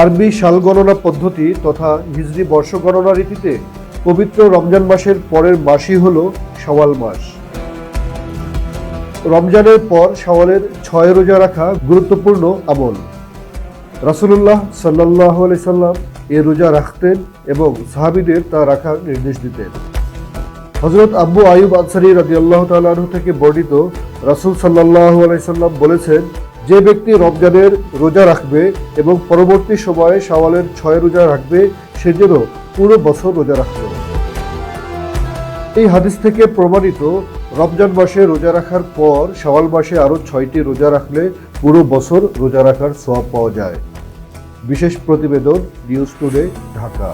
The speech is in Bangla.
আরবি সাল গণনা পদ্ধতি তথা হিজরি বর্ষ গণনা রীতিতে পবিত্র রমজান মাসের পরের মাসই হল সওয়াল মাস। রমজানের পর সওয়ালের ছয় রোজা রাখা গুরুত্বপূর্ণ আমল। রাসুলুল্লাহ সাল্লাহ সাল্লাম এ রোজা রাখতেন এবং সাহাবিদের তা রাখার নির্দেশ দিতেন। হজরত আব্বু আয়ুব আনসারি রাজি আল্লাহ তালু থেকে বর্ণিত রাসুল সাল্লাহ আলাইসাল্লাম বলেছেন যে ব্যক্তি রমজানের রোজা রাখবে এবং পরবর্তী সময়ে সওয়ালের ছয় রোজা রাখবে, সে যেন পুরো বছর রোজা রাখবে এই হাদিস থেকে প্রমাণিত, রমজান মাসে রোজা রাখার পর সওয়াল মাসে আরও ছয়টি রোজা রাখলে পুরো বছর রোজা রাখার সোয়াব পাওয়া যায়। বিশেষ প্রতিবেদন, নিউজ টুডে, ঢাকা।